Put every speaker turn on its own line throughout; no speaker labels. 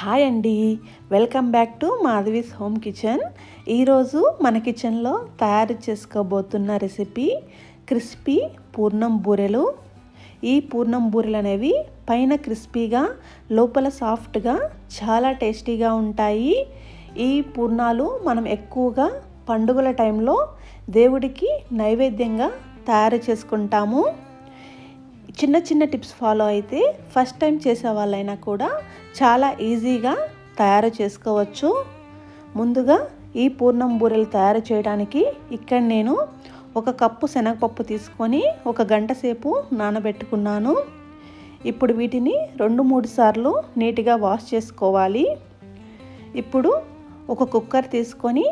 Hi అండి. Welcome back to Madhavi's home kitchen. ఈరోజు మన కిచెన్లో తయారు చేసుకోబోతున్న రెసిపీ క్రిస్పీ పూర్ణం బూరెలు. ఈ పూర్ణం బూరెలు అనేవి పైన క్రిస్పీగా లోపల సాఫ్ట్గా చాలా టేస్టీగా ఉంటాయి. ఈ పూర్ణాలు మనం ఎక్కువగా పండుగల టైంలో దేవుడికి నైవేద్యంగా తయారు చేసుకుంటాము. చిన్న చిన్న టిప్స్ ఫాలో అయితే ఫస్ట్ టైం చేసే వాళ్ళైనా కూడా చాలా ఈజీగా తయారు చేసుకోవచ్చు. ముందుగా ఈ పూర్ణం బూరెలు తయారు చేయడానికి ఇక్కడ నేను ఒక కప్పు శనగపప్పు తీసుకొని ఒక గంట సేపు నానబెట్టుకున్నాను. ఇప్పుడు వీటిని రెండు మూడు సార్లు నీట్గా వాష్ చేసుకోవాలి. ఇప్పుడు ఒక కుక్కర్ తీసుకొని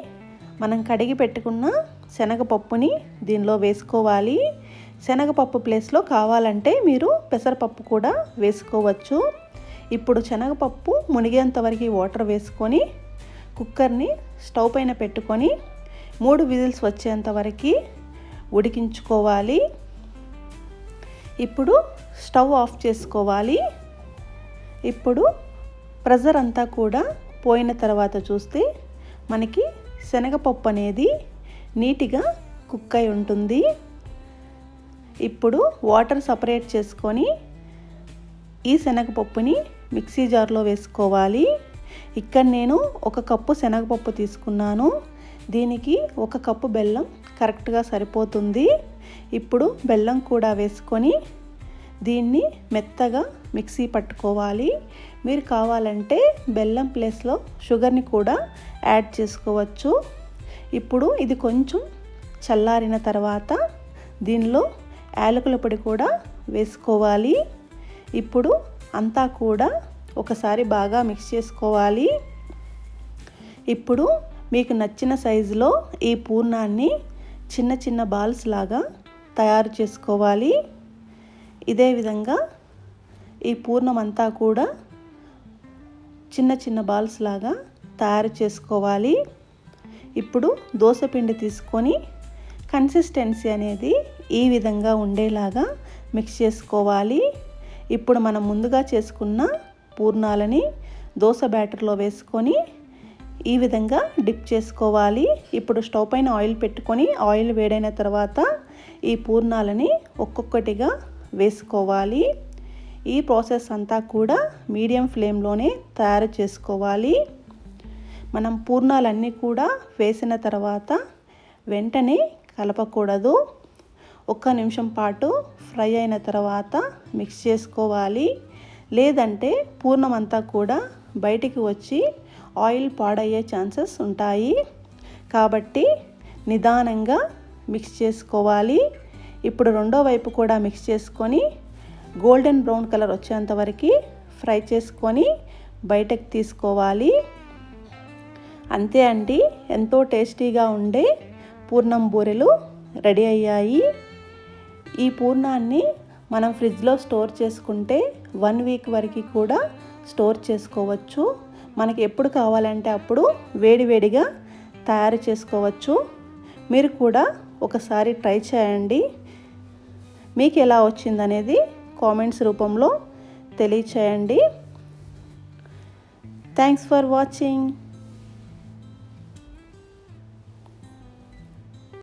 మనం కడిగి పెట్టుకున్న శనగపప్పుని దీనిలో వేసుకోవాలి. శనగపప్పు ప్లేస్లో కావాలంటే మీరు పెసరపప్పు కూడా వేసుకోవచ్చు. ఇప్పుడు శనగపప్పు మునిగేంత వరకు వాటర్ వేసుకొని కుక్కర్ని స్టవ్ పైన పెట్టుకొని మూడు విజిల్స్ వచ్చేంత వరకు ఉడికించుకోవాలి. ఇప్పుడు స్టవ్ ఆఫ్ చేసుకోవాలి. ఇప్పుడు ప్రెజర్ అంతా కూడా పోయిన తర్వాత చూస్తే మనకి శనగపప్పు అనేది నీట్గా కుక్ అయి ఉంటుంది. ఇప్పుడు వాటర్ సపరేట్ చేసుకొని ఈ శనగపప్పుని మిక్సీ జార్లో వేసుకోవాలి. ఇక్కడ నేను ఒక కప్పు శనగపప్పు తీసుకున్నాను. దీనికి ఒక కప్పు బెల్లం కరెక్ట్గా సరిపోతుంది. ఇప్పుడు బెల్లం కూడా వేసుకొని దీన్ని మెత్తగా మిక్సీ పట్టుకోవాలి. మీరు కావాలంటే బెల్లం ప్లేస్లో షుగర్ని కూడా యాడ్ చేసుకోవచ్చు. ఇప్పుడు ఇది కొంచెం చల్లారిన తర్వాత దీనిలో యాలకుల పొడి కూడా వేసుకోవాలి. ఇప్పుడు అంతా కూడా ఒకసారి బాగా మిక్స్ చేసుకోవాలి. ఇప్పుడు మీకు నచ్చిన సైజులో ఈ పూర్ణాన్ని చిన్న చిన్న బాల్స్ లాగా తయారు చేసుకోవాలి. ఇదే విధంగా ఈ పూర్ణం అంతా కూడా చిన్న చిన్న బాల్స్ లాగా తయారు చేసుకోవాలి. ఇప్పుడు దోశపిండి తీసుకొని కన్సిస్టెన్సీ అనేది ఈ విధంగా ఉండేలాగా మిక్స్ చేసుకోవాలి. ఇప్పుడు మనం ముందుగా చేసుకున్న పూర్ణాలని దోశ బ్యాటర్లో వేసుకొని ఈ విధంగా డిప్ చేసుకోవాలి. ఇప్పుడు స్టవ్ పైన ఆయిల్ పెట్టుకొని ఆయిల్ వేడైన తర్వాత ఈ పూర్ణాలని ఒక్కొక్కటిగా వేసుకోవాలి. ఈ ప్రాసెస్ అంతా కూడా మీడియం ఫ్లేమ్లోనే తయారు చేసుకోవాలి. మనం పూర్ణాలన్నీ కూడా వేసిన తర్వాత వెంటనే కలపకూడదు. ఒక్క నిమిషం పాటు ఫ్రై అయిన తర్వాత మిక్స్ చేసుకోవాలి. లేదంటే పూర్ణం అంతా కూడా బయటికి వచ్చి ఆయిల్ పాడయ్యే ఛాన్సెస్ ఉంటాయి. కాబట్టి నిదానంగా మిక్స్ చేసుకోవాలి. ఇప్పుడు రెండో వైపు కూడా మిక్స్ చేసుకొని గోల్డెన్ బ్రౌన్ కలర్ వచ్చేంత వరకు ఫ్రై చేసుకొని బయటకు తీసుకోవాలి. అంతే అండి. ఎంతో టేస్టీగా ఉండే పూర్ణం బూరెలు రెడీ అయ్యాయి. ఈ పూర్ణాన్ని మనం ఫ్రిడ్జ్లో స్టోర్ చేసుకుంటే వన్ వీక్ వరకు కూడా స్టోర్ చేసుకోవచ్చు. మనకి ఎప్పుడు కావాలంటే అప్పుడు వేడివేడిగా తయారు చేసుకోవచ్చు. మీరు కూడా ఒకసారి ట్రై చేయండి. మీకు ఎలా వచ్చిందనేది కామెంట్స్ రూపంలో తెలియచేయండి. Thanks for watching.